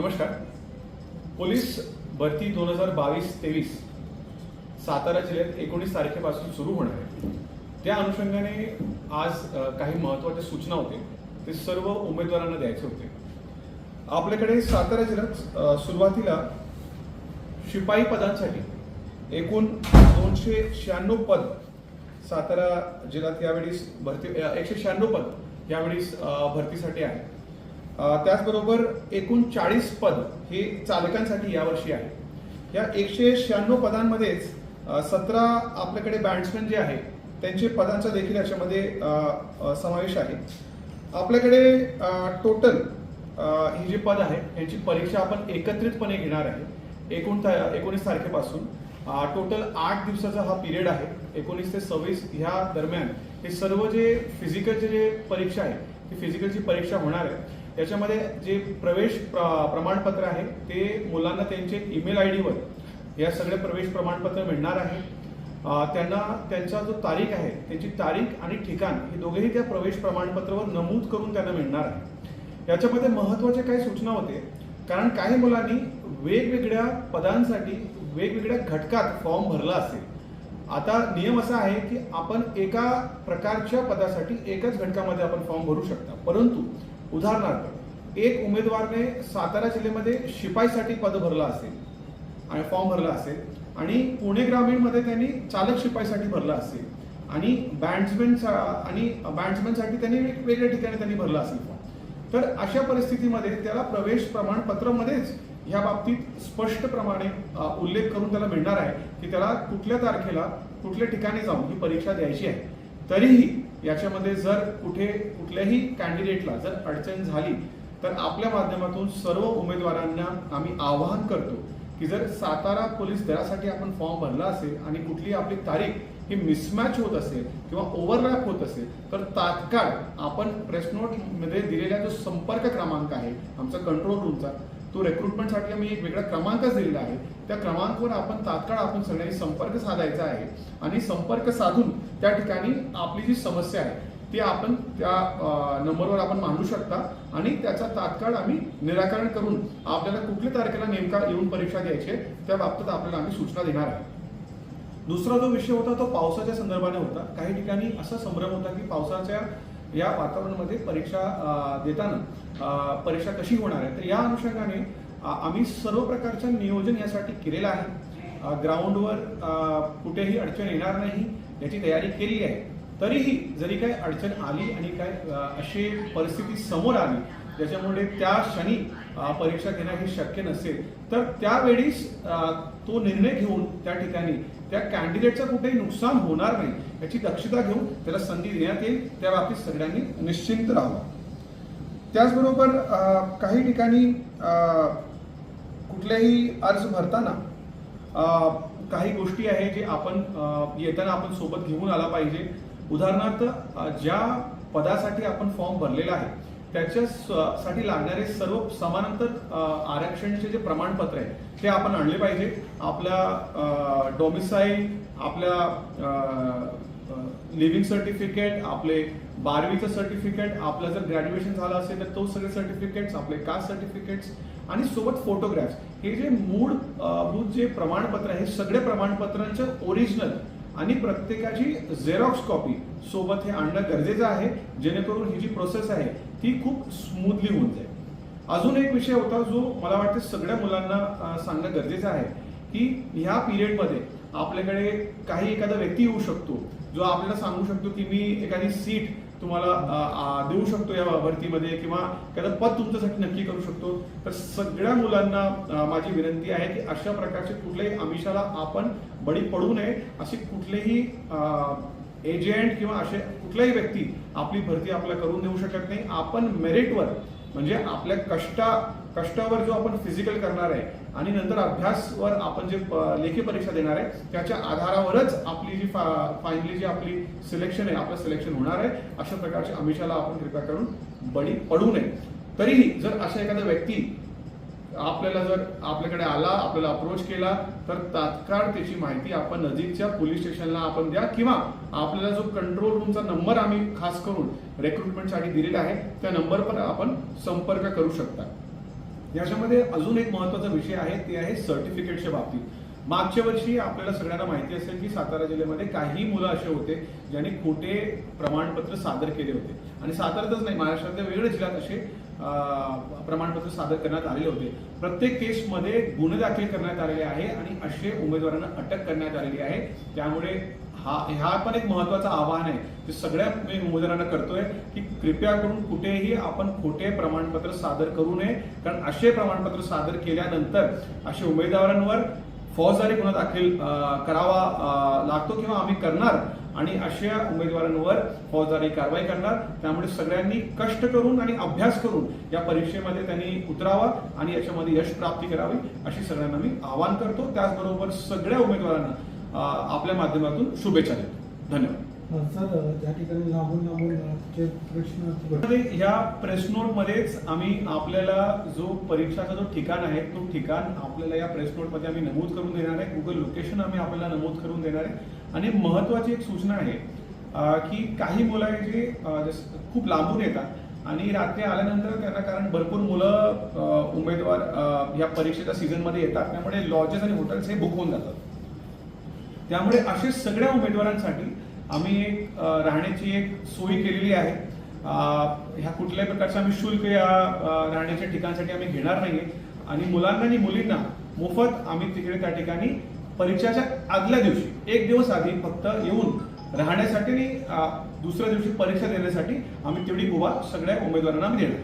नमस्कार. पोलीस भरती दोन हजार बावीस तेवीस सातारा जिल्ह्यात एकोणीस तारखेपासून सुरू होणार आहे. त्या अनुषंगाने आज काही महत्त्वाच्या सूचना होते ते सर्व उमेदवारांना द्यायचे होते. आपल्याकडे सातारा जिल्ह्यात सुरुवातीला शिपाई पदांसाठी एकूण दोनशे शहाण्णव पद सातारा जिल्ह्यात यावेळी भरती एकशे शहाण्णव पद यावेळी भरतीसाठी आहे त्याचबरोबर एकूण चाळीस पद हे चालकांसाठी यावर्षी आहे. या एकशे शहाण्णव पदांमध्येच सतरा आपल्याकडे बॅट्समॅन जे आहे त्यांचे पदांचा देखील याच्यामध्ये समावेश आहे. आपल्याकडे टोटल ही जी पद आहे यांची परीक्षा आपण एकत्रितपणे घेणार आहे. एकूण एकोणीस तारखेपासून. टोटल आठ दिवसाचा हा पिरियड आहे. एकोणीस ते सव्वीस ह्या दरम्यान हे सर्व जे फिजिकलचे जे परीक्षा आहे ती फिजिकलची परीक्षा होणार आहे. याच्यामध्ये जे प्रवेश प्र- प्रमाणपत्र आहे ते मुलांना त्यांचे ईमेल आय डीवर या सगळे प्रवेश प्रमाणपत्र मिळणार आहे. त्यांना त्यांचा जो तारीख आहे त्यांची तारीख आणि ठिकाण हे दोघेही त्या प्रवेश प्रमाणपत्रावर नमूद करून त्यांना मिळणार आहे. याच्यामध्ये महत्त्वाच्या काही सूचना होते. कारण काही मुलांनी वेगवेगळ्या पदांसाठी वेगवेगळ्या घटकात फॉर्म भरला असेल. आता नियम असा आहे की आपण एका प्रकारच्या पदासाठी एकाच घटकामध्ये आपण फॉर्म भरू शकता. परंतु उदाहरणार्थ एक उमेदवारने सातारा जिल्ह्यामध्ये शिपाईसाठी पद भरला असेल आणि फॉर्म भरला असेल आणि पुणे ग्रामीणमध्ये त्यांनी चालक शिपाईसाठी भरला असेल आणि बँड्समॅन आणि बँड्समॅनसाठी त्यांनी वेगवेगळ्या ठिकाणी त्यांनी भरला असेल फॉर्म तर अशा परिस्थितीमध्ये त्याला प्रवेश प्रमाणपत्रामध्येच ह्या बाबतीत स्पष्टप्रमाणे उल्लेख करून त्याला मिळणार आहे की त्याला कुठल्या तारखेला कुठल्या ठिकाणी जाऊन ही परीक्षा द्यायची आहे. तरीही याच्यामध्ये जर कुठे कुठल्याही कॅन्डिडेटला जर अडचण झाली तर आपल्या माध्यमातून सर्व उमेदवारांना आम्ही आवाहन करतो की जर सातारा पोलीस दलासाठी आपण फॉर्म भरला असेल आणि कुठली आपली तारीख ही मिसमॅच होत असेल किंवा ओव्हरलॅप होत असेल तर तात्काळ आपण प्रेस नोटमध्ये दिलेला जो संपर्क क्रमांक आहे आमचा कंट्रोल रूमचा तो रेक्रुटमेंटसाठी आम्ही एक वेगळा क्रमांकच दिलेला आहे. त्या क्रमांकावर आपण तात्काळ आपण सगळ्यांनी संपर्क साधायचा आहे आणि संपर्क साधून त्या ठिकाणी आपली जी समस्या आहे ती आपण त्या नंबरवर आपण मांडू शकता आणि त्याचा तात्काळ आम्ही निराकरण करून आपल्याला कुठल्या तारखेला नेमका येऊन परीक्षा द्यायची त्या बाबतीत आपल्याला आम्ही सूचना देणार आहे. दुसरा जो विषय होता तो पावसाच्या संदर्भाने होता. काही ठिकाणी असा संभ्रम होता की पावसाच्या या वातावरणामध्ये परीक्षा देताना परीक्षा कशी होणार आहे? तर या अनुषंगाने आम्ही सर्व प्रकारचं नियोजन यासाठी केलेलं आहे. ग्राउंडवर कुठेही अडचण येणार नाही याची तयारी केली आहे. तरीही जरी काही अडचण आली आणि काय अशी परिस्थिती समोर आली ज्याच्यामुळे त्या क्षणी परीक्षा घेणं हे शक्य नसेल तर त्यावेळीस तो निर्णय घेऊन त्या ठिकाणी त्या कॅन्डिडेटचं कुठेही नुकसान होणार नाही याची दक्षता घेऊन त्याला संधी देण्यात येईल त्या बाबतीत सगळ्यांनी निश्चिंत राहावं. त्याचबरोबर काही ठिकाणी कुठल्याही अर्ज भरताना काही गोष्टी आहे जे आपण येताना आपण सोबत घेऊन आला पाहिजे. उदाहरणार्थ ज्या पदासाठी आपण फॉर्म भरलेला आहे त्याच्यासाठी लागणारे सर्व समानांतर आरक्षणचे जे प्रमाणपत्र आहे ते आपण आणले पाहिजे. आपल्या डोमिसाईल आपल्या लिव्हिंग सर्टिफिकेट आपले बारावीचं सर्टिफिकेट आपलं जर ग्रॅज्युएशन झालं असेल तर तो सगळे सर्टिफिकेट्स आपले कास्ट सर्टिफिकेट्स आणि सोबत फोटोग्राफ्स हे जे मूळ अ, जे प्रमाणपत्र आहे हे सगळे प्रमाणपत्रांचं ओरिजिनल आणि प्रत्येकाची झेरॉक्स कॉपी सोबत हे आणणं गरजेचं आहे. जेणेकरून ही जी प्रोसेस आहे ती खूप स्मूथली होऊन जाईल. अजून एक विषय होता जो मला वाटतं सगळ्या मुलांना सांगणं गरजेचं आहे की ह्या पिरियडमध्ये आपल्याकडे काही एखादा व्यक्ती येऊ शकतो जो आपल्याला सांगू शकतो की मी एखादी सीट तुम्हाला देऊ शकतो या भरतीमध्ये किंवा एखादं पद तुमच्यासाठी नक्की करू शकतो. तर सगळ्या मुलांना माझी विनंती आहे की अशा प्रकारचे कुठल्याही आमिषाला आपण बळी पडू नये अशी कुठलेही एजंट किंवा असे कुठल्याही व्यक्ती आपली भरती आपल्या करून देऊ शकत नाही. आपण मेरिटवर म्हणजे आपल्या कष्टा कष्टावर जो आपण फिजिकल करणार आहे आणि नंतर अभ्यासवर आपण जे लेखी परीक्षा देणार आहे त्याच्या आधारावरच आपली जी फायनली जी आपली सिलेक्शन आहे आपलं सिलेक्शन होणार आहे अशा प्रकारच्या आमिषाला आपण कृपया करून बळी पडू नये. तरीही जर अशा एखादा व्यक्ती आपल्याला जर आपल्याकडे आला आपल्याला अप्रोच केला तर तात्काळ त्याची माहिती आपण नजीकच्या पोलीस स्टेशनला आपण द्या किंवा आपल्याला जो कंट्रोल रूमचा नंबर आम्ही खास करून रेक्रुटमेंटसाठी दिलेला आहे त्या नंबरवर आपण संपर्क करू शकता. याच्यामध्ये अजून एक महत्त्वाचा विषय आहे ते आहे सर्टिफिकेटच्या बाबतीत. मागच्या वर्षी आपल्याला सगळ्यांना माहिती असेल की सातारा जिल्ह्यामध्ये काही मुलं असे होते ज्यांनी खोटे प्रमाणपत्र सादर केले होते. आणि सातारातच नाही महाराष्ट्रातल्या वेगळ्या जिल्ह्यात असे प्रमाणपत्र सादर करण्यात आलेले होते. प्रत्येक केसमध्ये गुन्हे दाखल करण्यात आलेले आहे आणि असे उमेदवारांना अटक करण्यात आलेली आहे. त्यामुळे हा हा पण एक महत्वाचं आवाहन आहे. ते सगळ्या मी उमेदवारांना करतोय की कृपया करून कुठेही आपण खोटे प्रमाणपत्र सादर करू नये. कारण असे प्रमाणपत्र सादर केल्यानंतर असे उमेदवारांवर फौजदारी गुन्हा दाखल करावा लागतो किंवा आम्ही करणार आणि अशा उमेदवारांवर फौजदारी कारवाई करणार. त्यामुळे सगळ्यांनी कष्ट करून आणि अभ्यास करून या परीक्षेमध्ये त्यांनी उतरावा आणि याच्यामध्ये यश प्राप्ती करावी अशी सगळ्यांना मी आवाहन करतो. त्याचबरोबर सगळ्या उमेदवारांना आपल्या माध्यमातून शुभेच्छा देतो. धन्यवाद. ह्या प्रेस नोट मध्येच आम्ही आपल्याला जो परीक्षाचा जो ठिकाण आहे तो ठिकाण आपल्याला या प्रेस नोटमध्ये आम्ही नमूद करून देणार आहे. गुगल लोकेशन आम्ही आपल्याला नमूद करून देणार आहे. आणि महत्वाची एक सूचना आहे की काही मुलं आहे जे खूप लांबून येतात आणि रात्री आल्यानंतर त्यांना कारण भरपूर मुलं उमेदवार या परीक्षेच्या सीझनमध्ये येतात. त्यामुळे लॉजेस आणि हॉटेल्स हे बुक होऊन जातात. त्यामुळे असे सगळ्या उमेदवारांसाठी आम्ही एक राहण्याची एक सोय केलेली आहे. ह्या कुठल्याही प्रकारचं आम्ही शुल्क या राहण्याच्या ठिकाणसाठी आम्ही घेणार नाही आणि मुलांना आणि मुलींना मोफत आम्ही तिकडे त्या ठिकाणी परीक्षाच्या आदल्या दिवशी एक दिवस आधी फक्त येऊन राहण्यासाठी आणि दुसऱ्या दिवशी परीक्षा देण्यासाठी आम्ही तेवढी गोवा सगळ्या उमेदवारांना आम्ही देणार.